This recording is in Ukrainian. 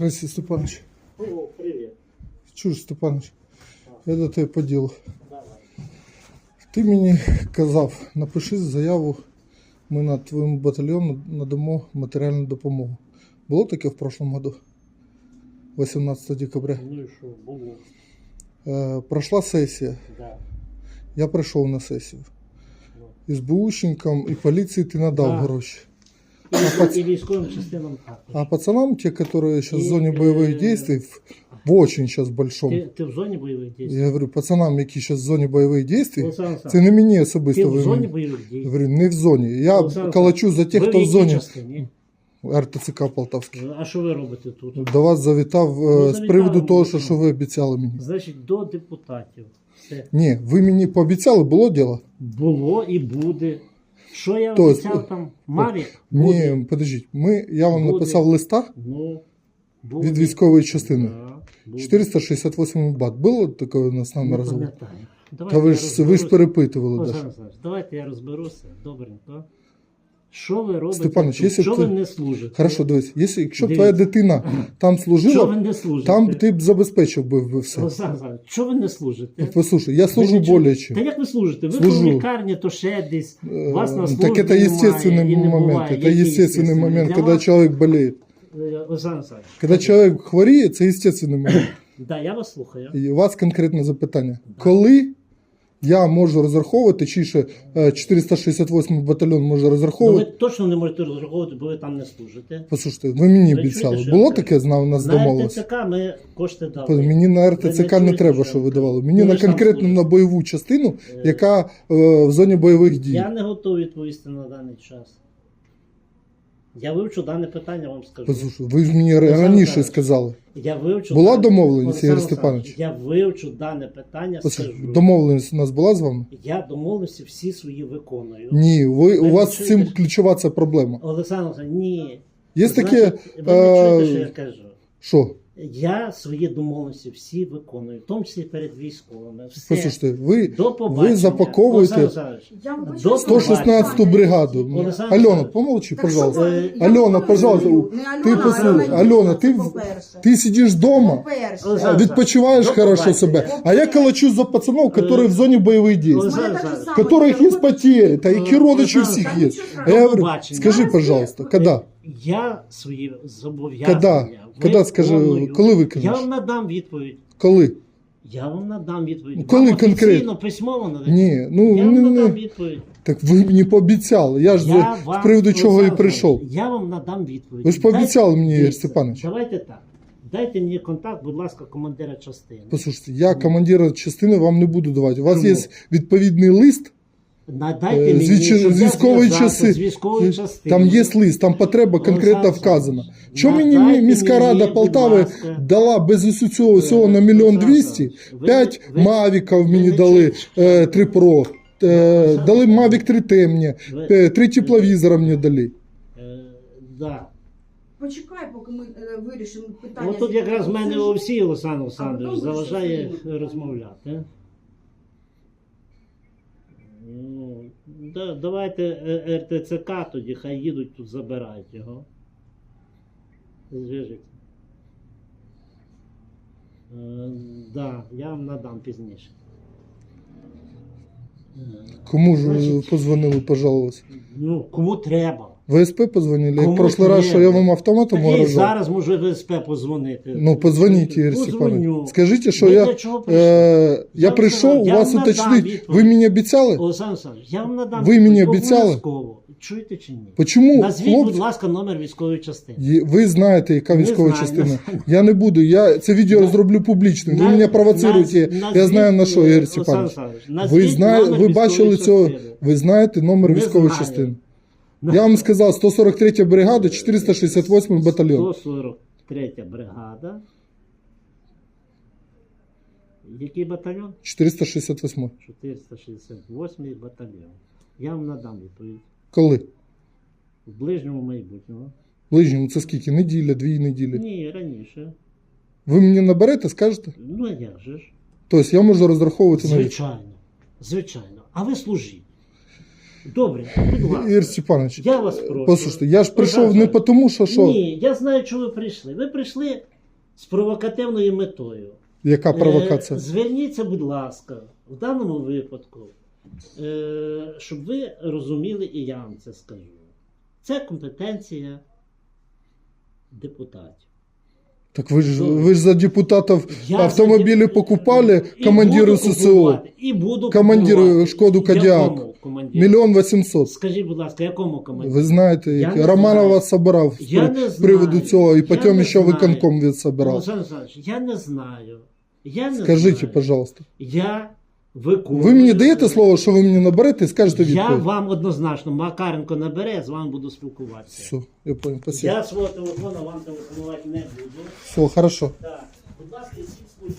Здрасте, Степанович. О, привет. Чуєш, Степанович, я до тебе по ділу. Давай. Ти мені казав, напиши заяву, ми на твоєму батальйону надамо матеріальну допомогу. Було таке в прошлом году? 18 декабря. Ну і що, було. Е, пройшла сесія. Да. Я прийшов на сесію. Ну. СБУшникам і поліції ти надав Да. гроші І, і військовим частинам також. А пацанам, те, которые сейчас в И, зоне э, боевых действий, в, в очень сейчас большом. Ти, ти в зоні бойових дій? Я говорю, пацанам, які зараз в зоні бойових действий, Олександр це Олександрович, не мені ти особисто. в ви зоні мені. бойових дій? Я говорю, не в зоні. Я Олександр калачу за тих, Ви хто в якій зоні частині? РТЦК Полтавський. А що ви робите тут? До вас завітав е, Ну, з завітав, приводу того, ну, що, ну. що ви обіцяли мені. Значить, до депутатів. Це Ні, ви мені пообіцяли, було діло? було і буде. Що я То есть, обіцяв там? Мавік? Буде. Ні, подождіть. Ми, я вам Буде. написав листа Ну, буде. від військової частини. Да, буде. 468 бат. Було таке у нас нам Не розмова? пам'ятаю. Та Давайте ви я ж, ви ж розберусь. перепитували. Олександр Зараз, зараз. давайте я розберуся. Добренько. Що ви робите? Степанович, тут? якщо що ти- ви не служите? Хорошо, дивись, якщо, якщо б Дивіться. твоя дитина там Що ви служила, не служите? там б ти б забезпечив би би все. Олександр Олександрович, що ви не служите? Ну, Послушай, я Ви служу нічого- более Та чем. як ви служите? Ви Служу. то в лікарні, то ще десь. Э, Вас на Так службі это естественный немає, і не момент. буває. Это Який естественный момент, Для когда вас- человек болеет. Е, Олександр Олександрович, Когда человек хворіє, це естественный момент. Да, я вас слухаю. І у вас конкретне запитання. Коли я можу розраховувати, чи ще е, 468 батальйон може Ну, ви розраховувати? точно не можете розраховувати, бо ви там не служите. Послухайте, ви мені Ви обіцяли. чуєте, що Було я таке знав нас На домовилося? РТЦК ми кошти дали. Мені на РТЦК не чуєте, треба, що що ви давали. Мені Ви на ж там конкретно служите. на бойову частину, Е, яка е, в зоні бойових дій. Я не готовий відповісти на даний час. Я вивчу дане питання, вам скажу. Послухай, ви ж мені Олександр раніше Михайлович, сказали. Я вивчу Була дане- домовленість, Ігор Олександр Степанович? Олександрович, Я вивчу дане питання, Послухай, скажу. домовленість у нас була з вами? Я домовленості всі свої виконую. Ні, ви, у не вас з чуєте, цим ключова ця проблема. Олександр Олександрович, ні. Є Значить, таке, Ви не чуєте, що е, я кажу. що? Я свої домовленості всі виконую, в тому числі перед військовими. Все. Послухайте, ви, До побачення. ви запаковуєте До 116-ту бригаду. Олександр Альона, Олександрович. помолчи, Так пожалуйста. ви? Е, Я Альона, говорю, пожалуйста, не ти Альона, послухай, Альона, ти, по-перше. ти сидиш вдома, По-перше. Олександр відпочиваєш До хорошо побачення. себе, а я калачу за пацанов, которые в зоні бойових дій, Олександр Олександрович, которых есть потери, та які родичі Олександр, всіх є. А я говорю, скажи, пожалуйста, є. Я свої зобов'язання. Когда? Когда, скажи, коли Я вам надам відповідь. Коли? Я вам надам відповідь. Ну, коли Вам конкретно? письмово надам. Ні, ну я не, вам надам не. відповідь. Так ви мені пообіцяли. Я ж Я з приводу чого і прийшов. Я вам надам відповідь. Ви ж пообіцяли мені, Ігор Степанович. Давайте так. Дайте мені контакт, будь ласка, командира частини. Послухайте, я командира частини вам не буду давати. У вас Чому? є відповідний лист. Надайте Е, мені, щоб я військової зв'язався часи. з військової частини. Там є лист, там потреба конкретно Олександр вказана. Чому мені надайте міська мені, рада будь Полтави ласка. дала без усього всього на Е, мільйон Олександр двісті, ви- п'ять ви- мавіків мені не дали е, 3 Pro, е, дали 3T мені, Ви- е, три тепловізора мені дали. Е, да. Почекай, поки ми е, вирішимо питання. Ну тут якраз в мене ж- Олексій Олександр Олександрович заважає розмовляти. Ну, да, давайте е, РТЦК тоді, хай їдуть тут забирають його. Зв'яжіть. Е, да, я вам надам пізніше. Е, Кому ж Значить- позвонили, пожалуйста. Ну, кому треба. ВСП позвонили? Як Кому в прошлый раз, що я вам автоматом Так я і зараз можу ВСП позвонити. Ну, позвоніть, Ігор Позвоню. Степанович. Скажіть, що Ви я, для чого прийшли? е, я вам прийшов у вас вам надам уточнити. відповідь. Ви мені обіцяли? Олександр Олександрович, я вам надам. Ви мені відповідь обіцяли? обов'язково. Чуєте чи ні? Почому Назвіть, будь хлопці... ласка, номер військової частини. Є- Ви знаєте, яка Не військова знаю, частина. не знаю. Я не буду. Я це відео зроблю публічним. Ви мене провоцируєте. Я знаю на що, Ігор Степанович. Ви знаєте, ви бачили цього. Ви знаєте номер Не військової знаю. частини. Я вам сказав 143 бригада, 468 батальйон. 143 бригада. Який батальйон? 468. 468 батальйон. Я вам надам відповідь. Коли? В ближньому майбутньому. Ближньому це скільки? Неділя, дві неділі. Ні, раніше. Ви мені наберете, скажете? Ну, а як же ж? Тобто я можу розраховувати на Звичайно. Звичайно. А ви служіть. Добре, будь ласка. Ігор Степанович, Я вас прошу. послухайте, я ж прийшов не Пожалуйста. тому, що що, Ні, я знаю, чого ви прийшли. Ви прийшли з провокативною метою. яка провокація. Е, Зверніться, будь ласка, в даному випадку, е, щоб ви розуміли, і я вам це скажу. Це компетенція депутатів. Так ви ж ви ж за депутатів автомобілі за- покупали командиру ССО. І буду Командиру. Шкоду Кодіак. Командиру? Мільйон вісімсот. Скажіть, будь ласка, якому командиру? Ви знаєте, Я Романова знаю. собирав з Я не приводу цього, і Я потім не ще знаю. виконком відсобирав. Олександр Олександрович, я не знаю. Я не Скажіть, знаю. пожалуйста. Я виконую. Ви мені даєте слово, що ви мені наберете і скажете Я відповідь? вам однозначно, Макаренко набере, я з вами буду спілкуватися. Все, я понял, спасибо. Я свого телефону вам телефонувати не буду. Все, хорошо. Так, будь ласка, всі служіть.